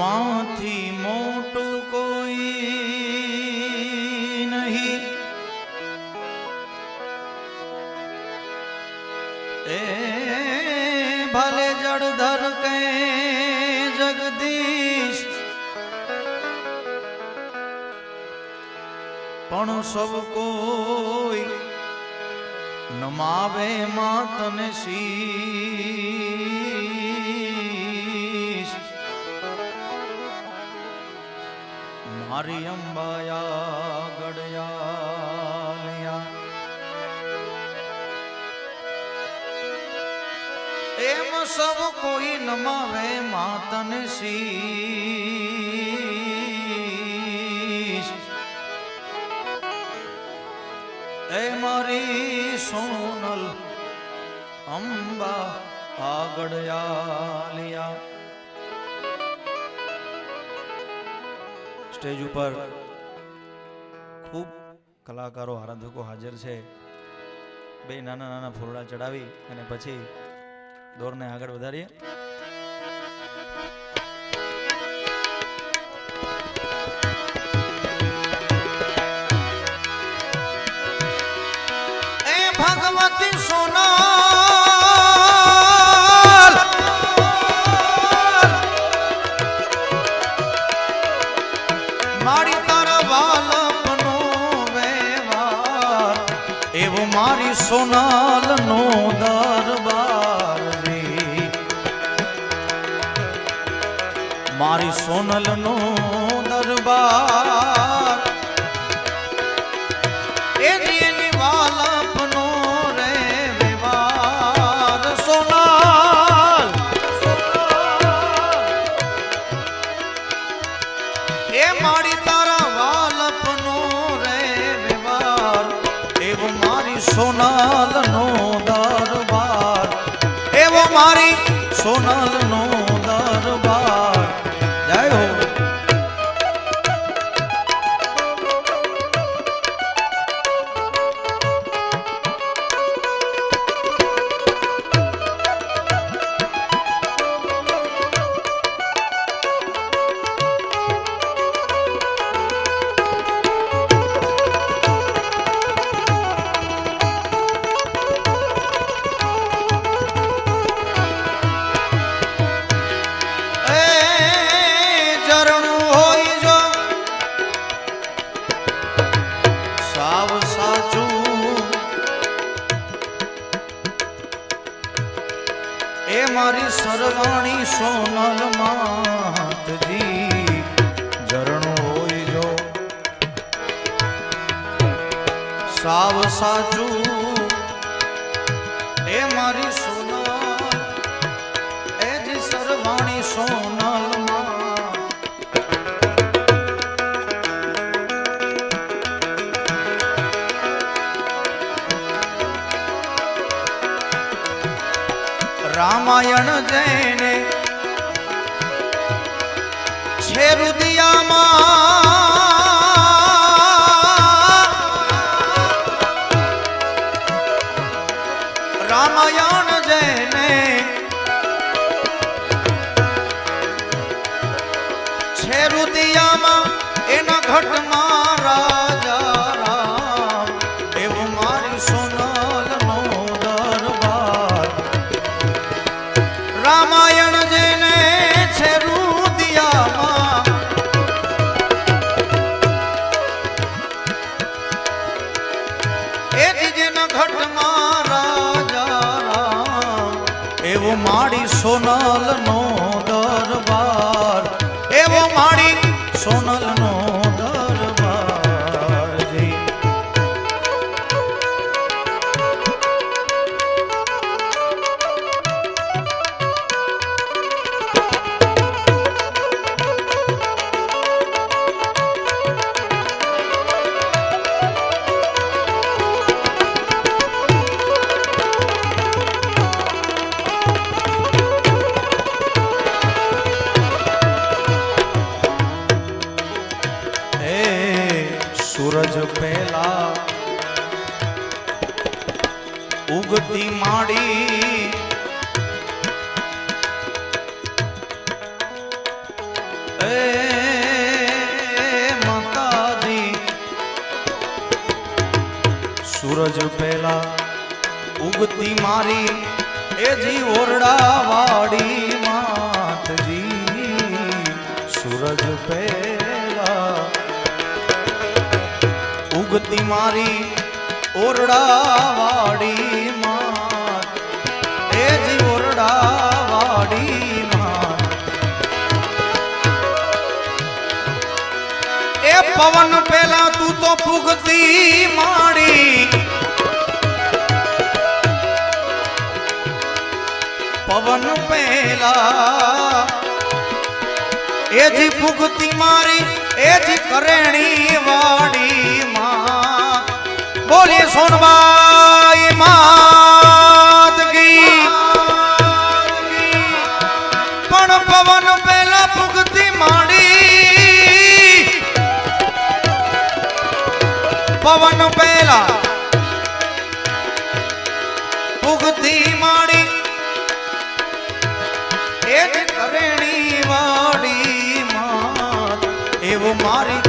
માથી મોટું કોઈ નહીં. એ ભલે જળધર કે જગદીશ, પણ સબ કોઈ નમાવે માતને શીશ મારી અંબાયા ગડયા એમ સબ કોઈ નમાવે માતન શીશ. એ મારી સોનલ અંબા આગળ આલિયા સ્ટેજ ઉપર ખૂબ કલાકારો, આરાધકો હાજર છે. બે નાના નાના ફોરડા ચડાવી અને પછી દોરને આગળ વધારીએ. મારી સોનાલનો દરબાર રે. મારી સોનલનો દરબાર છે ભગવતી મારી, ઓરડાવાડી એ પવન પેલા તું તો ફૂગતી માડી. પવન પેલા એ જી ફૂગતી મારી. એથી કરેણી વાડી માં. ગઈ પણ પવન પેલા ભુગતી માડી. પવન પેલા ભુગતી માડી. மாறி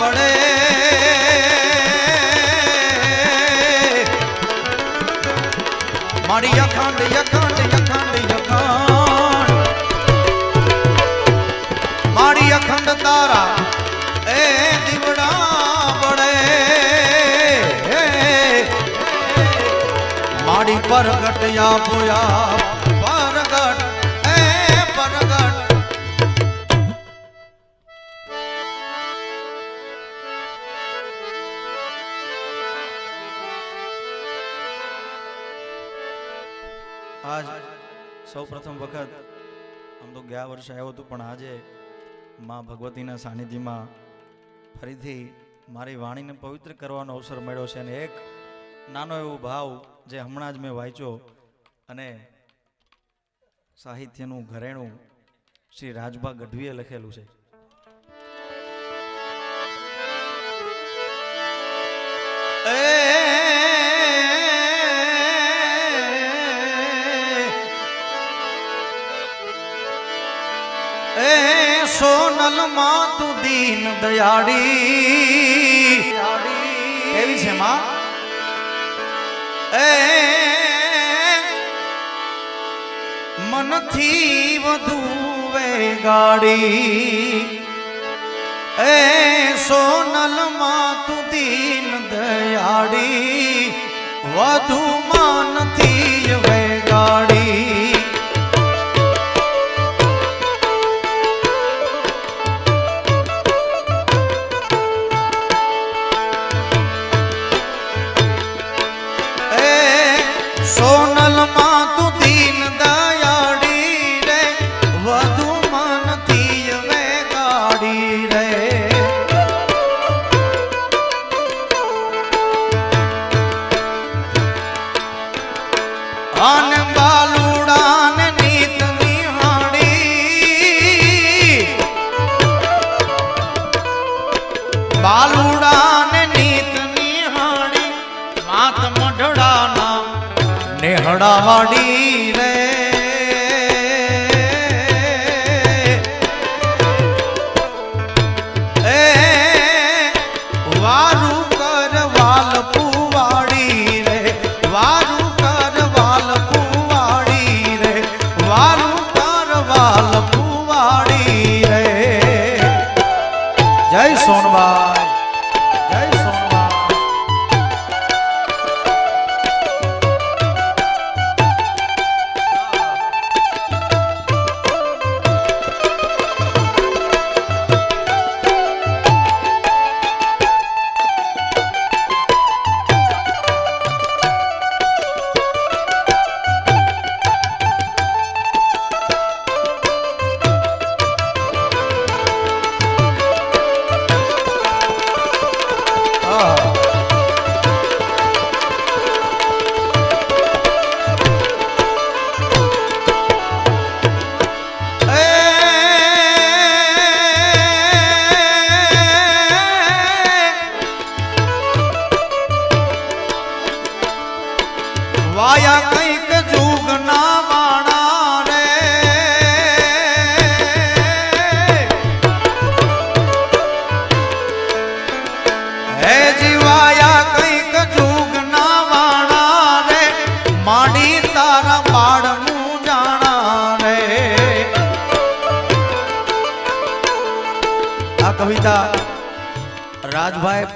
પડે મારી અખંડ અખંડ અખંડ અખંડ. મારી અખંડ તારા, એ દીવડા પડે મારી પર ગટયા પોયા સૌ પ્રથમ વખત આમ તો ગયા વર્ષે આવ્યો હતો, પણ આજે મા ભગવતીના સાનિધ્યમાં ફરીથી મારી વાણીને પવિત્ર કરવાનો અવસર મળ્યો છે અને એક નાનો એવો ભાવ જે હમણાં જ મેં વાંચ્યો અને સાહિત્યનું ઘરેણું શ્રી રાજભા ગઢવીએ લખેલું છે. એ સોનલમાં તું દીન દયાળી. એવી છે માં? એ મનથી વધુ વેગાડી એ સોનલમાં તું દીન દયાળી, વધુ માનથી વેગાડી நடனமாடி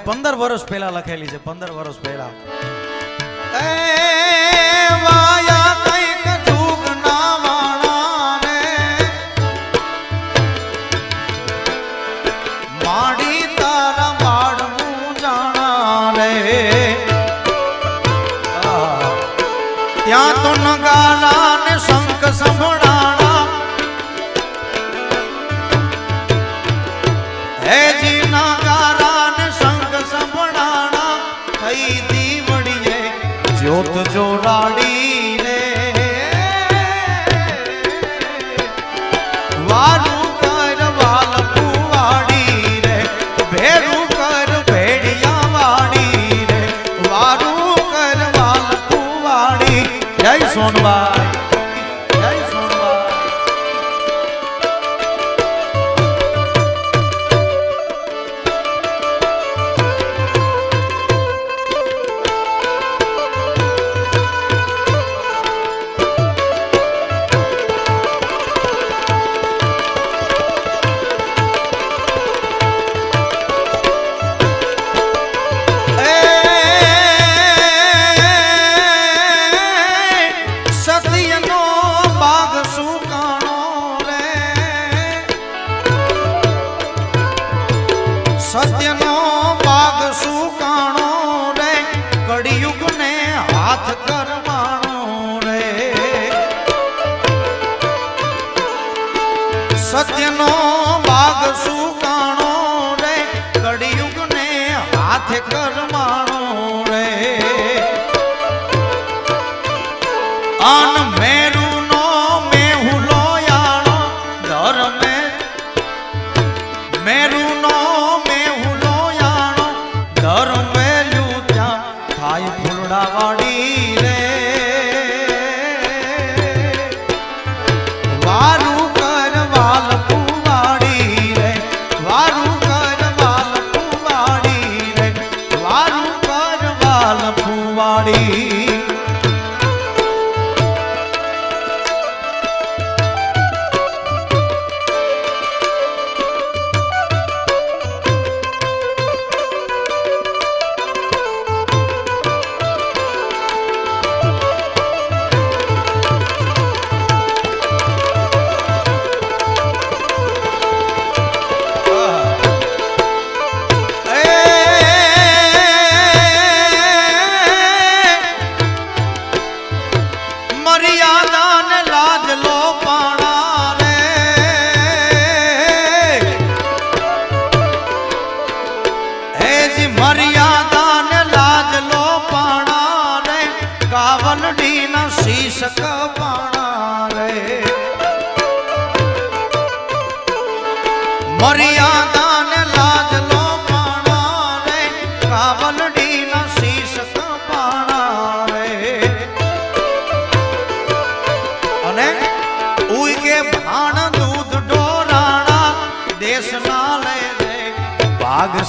પંદર વર્ષ પહેલા લખેલી છે પંદર વર્ષ પહેલા. ત્યાં તો નગાલા ને શંખ સંભળાણા જય સોનબાઈ ஆனம்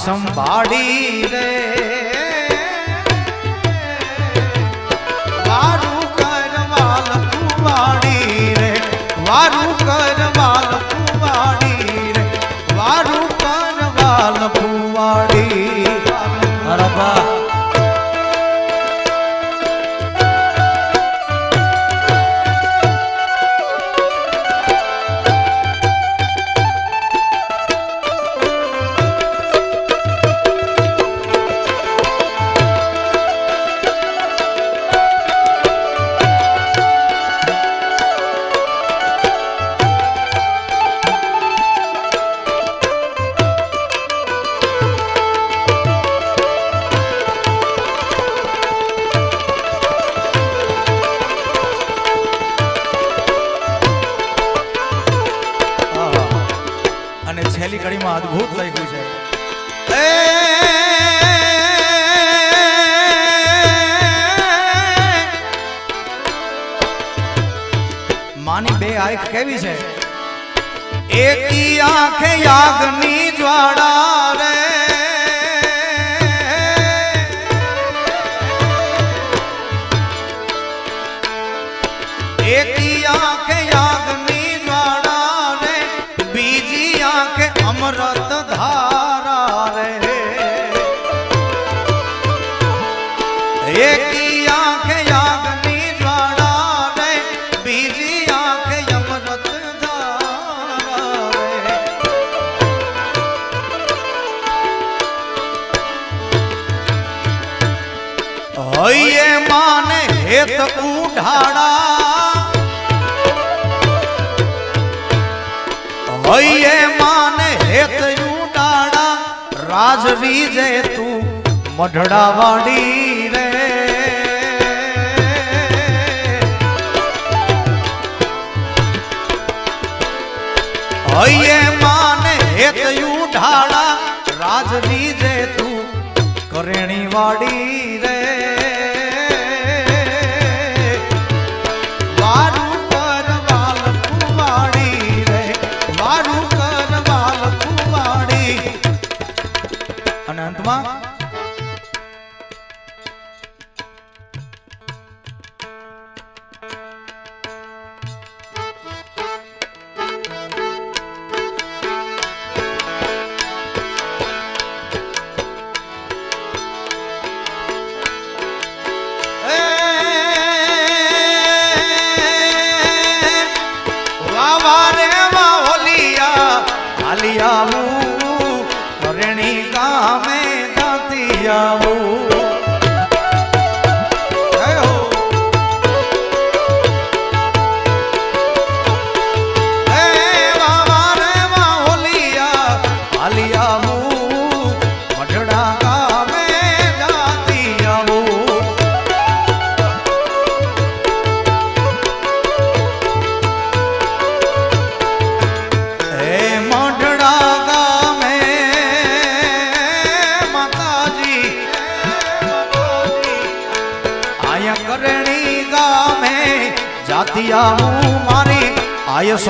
સંભાળી રે. વારું કરવાલ કુવાડી રે. વારું કરવાલ કુવાડી રે. વારું કરવાલ કુવાડી રબા લાયક કેવી છે? એકી આંખે યાગની જ્વાળા ઢાડા હૈયે માને હેત ડાડા રાજ રીજે તું મઢડા વાડી રે. હૈયે માને હેત ઢાડા રાજ રીજે તું કરેણી વાડી રે. માં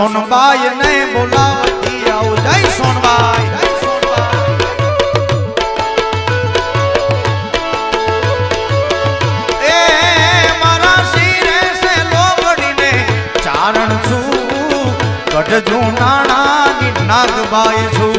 સોનબાઈ ને બોલાવતી આવ. જય સોનબાઈ. ગઢ જૂનાણા નાગબાઈ છું.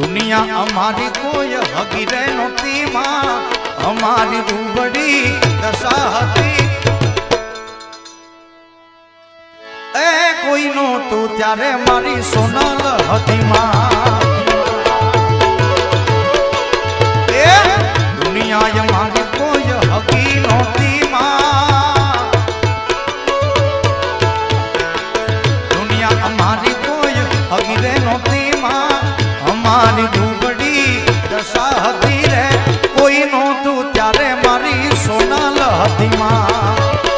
દુનિયા અમારી કોઈ હગીરે નહોતી માં. અમારી રૂબડી દશા હતી. એ કોઈ નહોતું ત્યારે મારી સોનલ હતી માં. દુનિયા અમારી કોઈ હકી નહોતી નહોતું ત્યારે મારી સોના લહતીમાં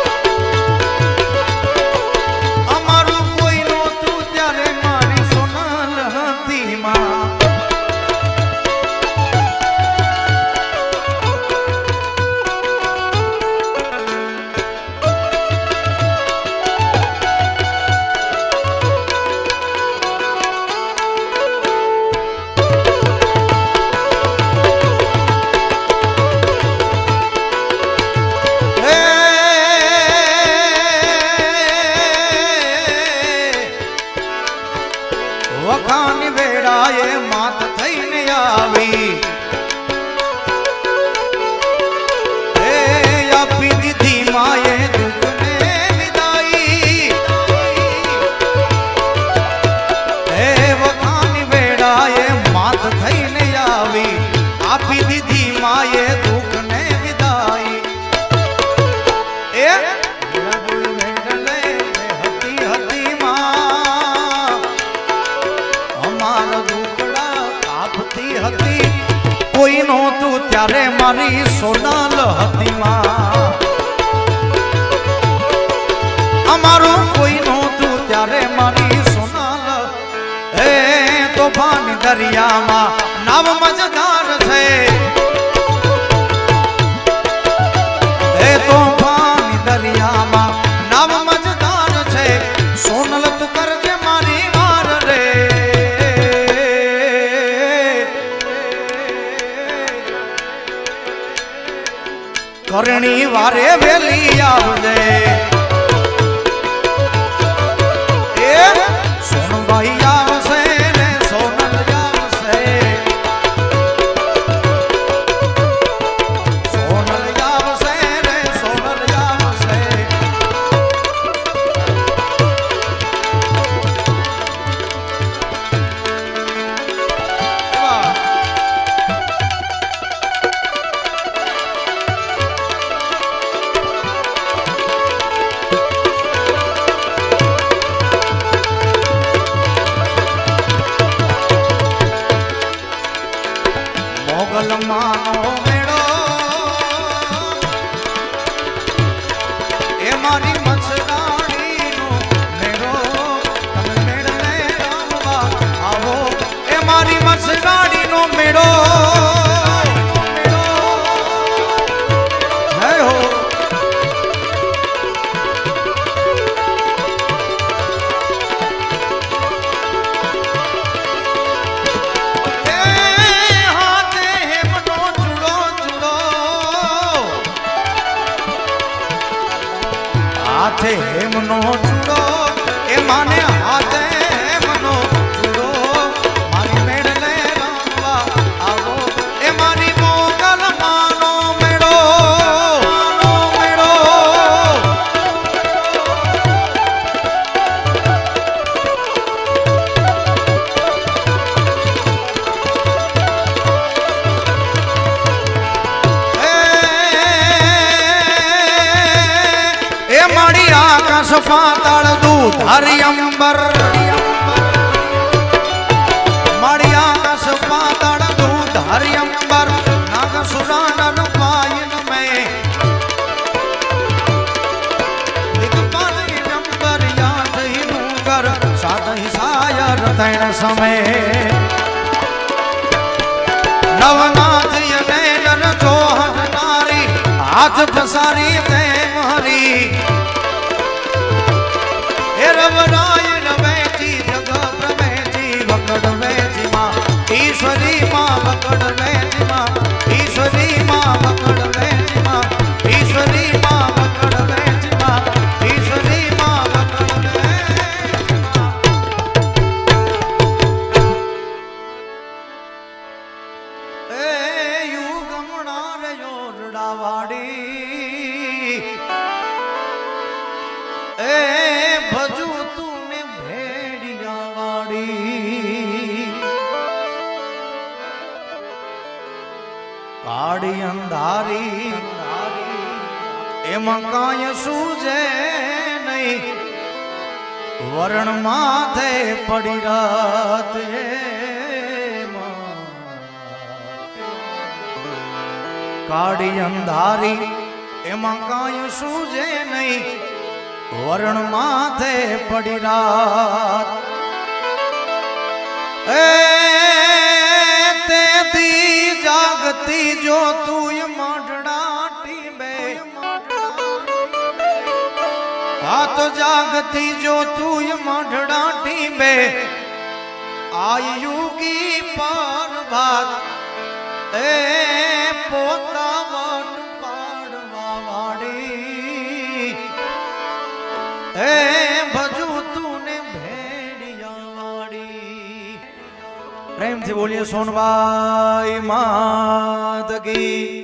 ભણું ત્યારે મારી સોનાલ હતી અમારું કોઈ નહોતું ત્યારે મારી સોનાલ. એ તોફાન દરિયામાં વારે વેલી આવજે. હાથે હેમનો ચૂડો એ માને હાથે આકાશ પાતાળ દૂધ હરિયંબર મારી આકાશ પાતાળ દૂધ હરિયંબર નાગ સુરાનન પાયન મે. દિગપાલી નંબર યાદ હિનું કર સાધ સાયર તૈણ સમય. નવનાથ યને નર જોહન નારી, હાથ પસારી તે માં વકડ માથે પડી રાત કાળી અંધારી, એમાં કાંઈ સૂજે નહીં. વરણ માથે પડી રાત. એ તેથી જાગતી જો તું હાથ જાગતી જો તું માઢડાટી બે આયુગી પાર ભાત એ પોતા વટ પાડવા વાળી એ ભજુ તુને ભેડિયા વાળી પ્રેમથી બોલીએ સોનબાઈ માત કી